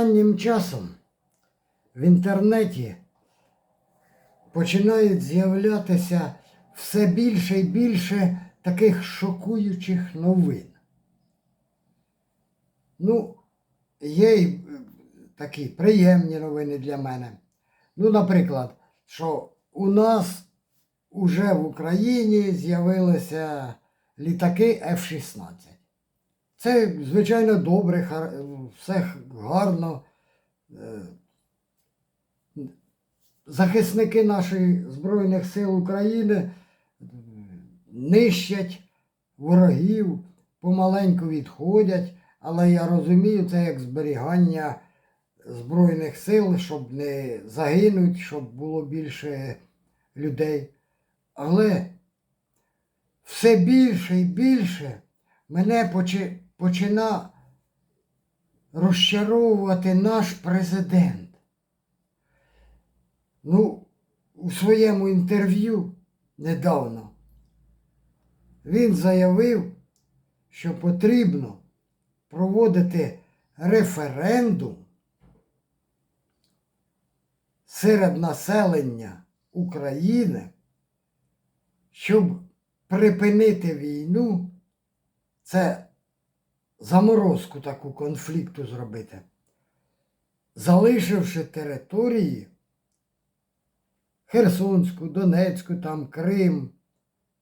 Останнім часом в інтернеті починають з'являтися все більше і більше таких шокуючих новин. Ну, є й е, такі приємні новини для мене. Ну, наприклад, що у нас уже в Україні з'явилися літаки F-16. Це, звичайно, добре, все гарно. Е, Захисники наших Збройних сил України е, нищать ворогів, помаленьку відходять, але я розумію, це як зберігання Збройних сил, щоб не загинуть, щоб було більше людей. Але все більше і більше мене почи- почина розчаровувати наш президент. Ну, у своєму інтерв'ю недавно він заявив, що потрібно проводити референдум серед населення України, щоб припинити війну, це заморозку таку конфлікту зробити, залишивши території Херсонську, Донецьку, там Крим,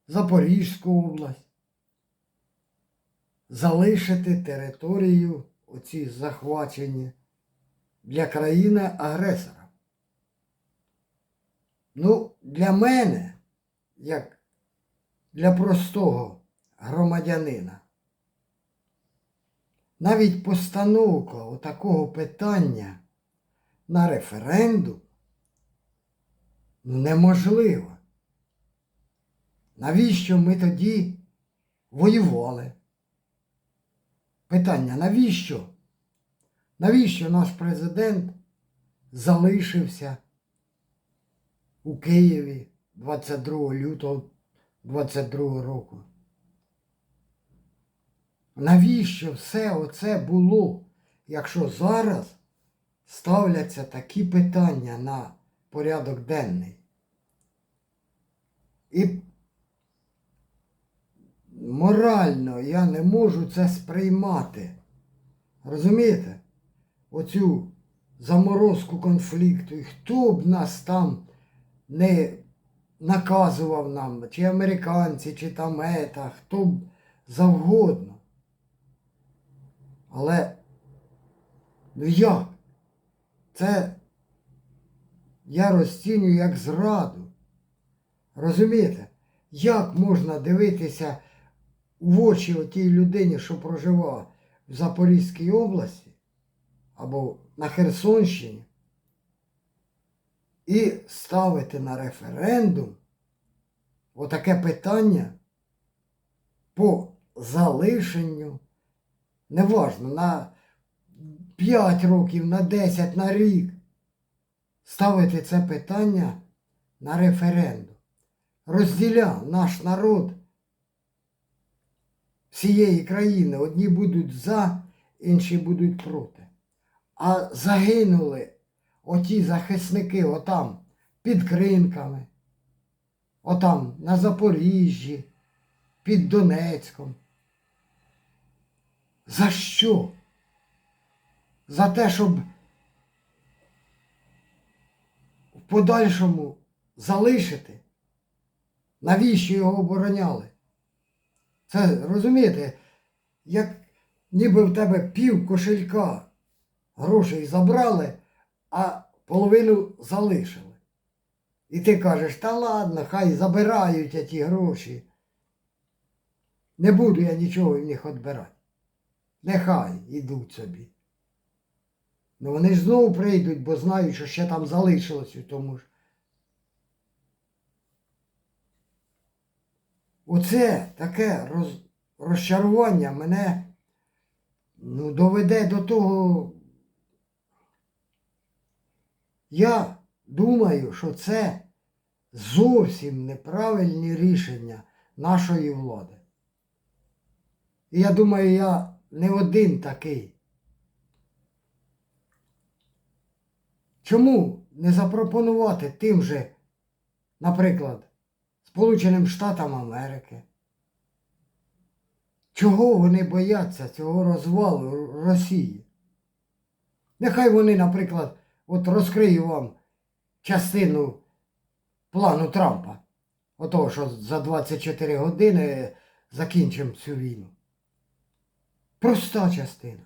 Запорізьку область, залишити територію оці захвачені для країни-агресора. Ну, для мене, як для простого громадянина, навіть постановка отакого питання на референдум ну, неможлива. Навіщо ми тоді воювали? Питання, навіщо? Навіщо наш президент залишився у Києві 22 лютого 22 року? Навіщо все оце було, якщо зараз ставляться такі питання на порядок денний? І морально я не можу це сприймати. Розумієте? Оцю заморозку конфлікту. І хто б нас там не наказував нам, чи американці, чи там ета, хто б завгодно. Але ну як? Це я розцінюю як зраду. Розумієте? Як можна дивитися в очі отій людині, що проживає в Запорізькій області або на Херсонщині, і ставити на референдум отаке питання по залишенню, неважно, на 5 років, на 10, на рік, ставити це питання на референдум. Розділяв наш народ всієї країни. Одні будуть за, інші будуть проти. А загинули оті захисники отам під кринками, отам на Запоріжжі, під Донецьком. За що? За те, щоб в подальшому залишити? Навіщо його обороняли? Це розумієте, як ніби в тебе пів кошелька грошей забрали, а половину залишили. І ти кажеш, та ладно, хай забирають ті гроші. Не буду я нічого в них відбирати. Нехай ідуть собі. Ну вони ж знову прийдуть, бо знають, що ще там залишилось у тому ж. Оце таке роз, розчарування мене ну, доведе до того. Я думаю, що це зовсім неправильні рішення нашої влади. І я думаю, я не один такий. Чому не запропонувати тим же, наприклад, Сполученим Штатам Америки? Чого вони бояться цього розвалу Росії? Нехай вони, наприклад, от розкрию вам частину плану Трампа. Отого, що за 24 години закінчимо цю війну. Проста частина.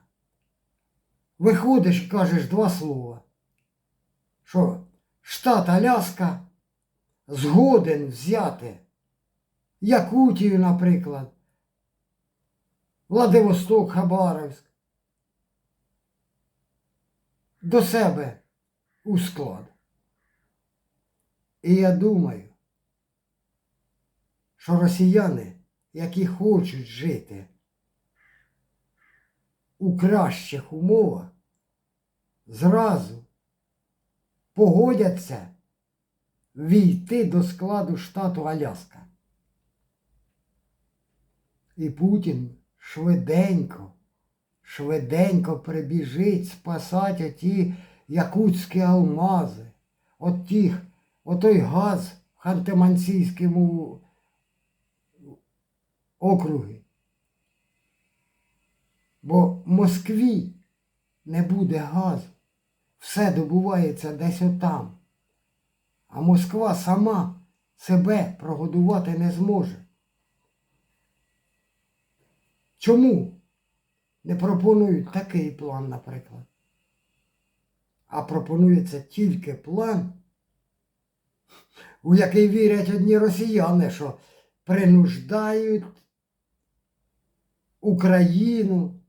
Виходиш кажеш два слова. Що штат Аляска згоден взяти Якутію, наприклад, Владивосток, Хабаровськ до себе у склад. І я думаю, що росіяни, які хочуть жити у кращих умовах, зразу погодяться війти до складу штату Аляска. І Путін швиденько, швиденько прибіжить спасати оті якутські алмази, от тих, отой газ в Ханты-Мансійському округі. Бо Москві не буде газу. Все добувається десь отам. А Москва сама себе прогодувати не зможе. Чому не пропонують такий план, наприклад? А пропонується тільки план, у який вірять одні росіяни, що принуждають Україну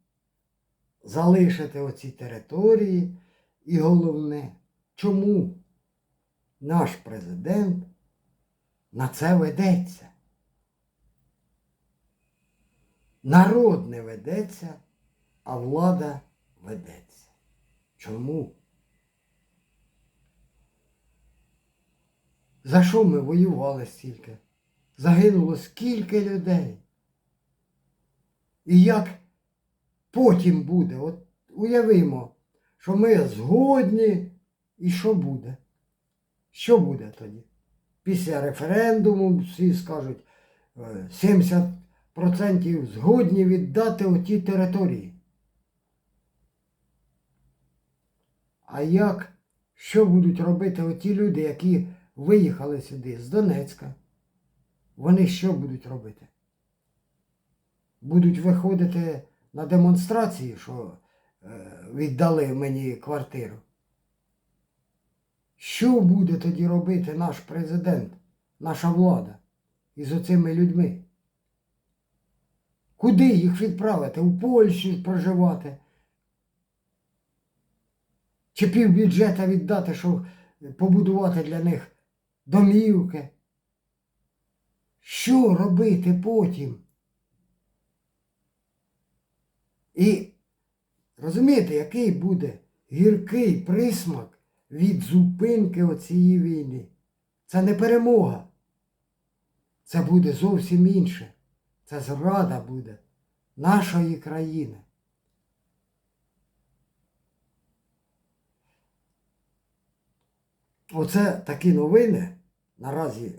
залишити оці території. І головне, чому наш президент на це ведеться? Народ не ведеться, а влада ведеться. Чому? За що ми воювали стільки? Загинуло скільки людей? І як потім буде? От уявимо, що ми згодні, і що буде? Що буде тоді? Після референдуму всі скажуть е, 70% згодні віддати оті території. А як, що будуть робити оті люди, які виїхали сюди з Донецька? Вони що будуть робити? Будуть виходити на демонстрації, що е, віддали мені квартиру. Що буде тоді робити наш президент, наша влада із оцими людьми? Куди їх відправити? У Польщі проживати? Чи півбюджета віддати, щоб побудувати для них домівки? Що робити потім? І розумієте, який буде гіркий присмак від зупинки оцієї війни? Це не перемога. Це буде зовсім інше. Це зрада буде нашої країни. Оце такі новини наразі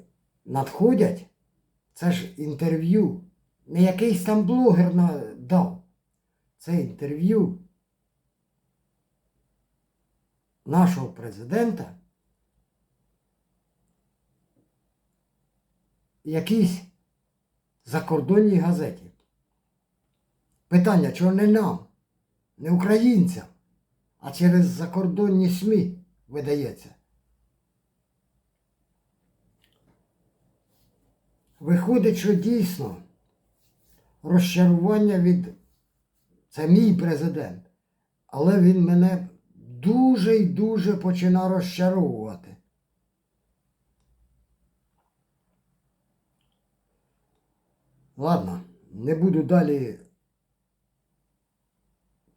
надходять. Це ж інтерв'ю. Не якийсь там блогер дав. Це інтерв'ю нашого президента. Якійсь закордонній газеті. Питання, чого не нам, не українцям, а через закордонні СМІ видається. Виходить, що дійсно розчарування від це мій президент, але він мене дуже і дуже починає розчаровувати. Ладно, не буду далі.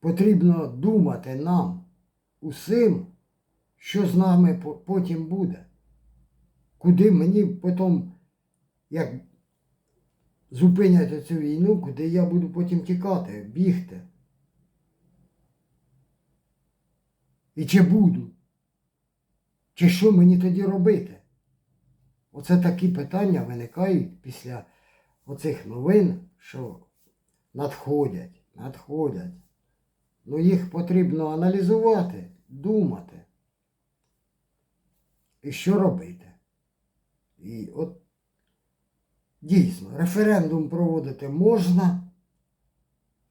Потрібно думати нам усім, що з нами потім буде. Куди мені потім, як зупинять цю війну, куди я буду потім тікати, бігти. І чи буду? Чи що мені тоді робити? Оце такі питання виникають після оцих новин, що надходять, надходять. Ну їх потрібно аналізувати, думати. І що робити? І от дійсно, референдум проводити можна,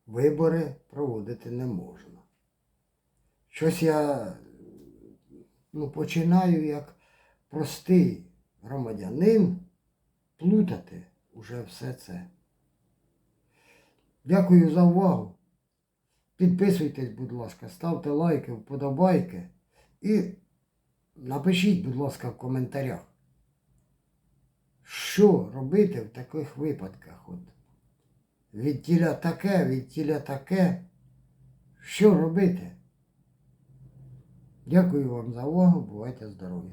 вибори проводити не можна. Щось я ну, починаю як простий громадянин плутати уже все це. Дякую за увагу. Підписуйтесь, будь ласка, ставте лайки, вподобайки і напишіть, будь ласка, в коментарях, що робити в таких випадках. От, від тіля таке, від тіля таке. Що робити? Дякую вам за увагу, бувайте здорові!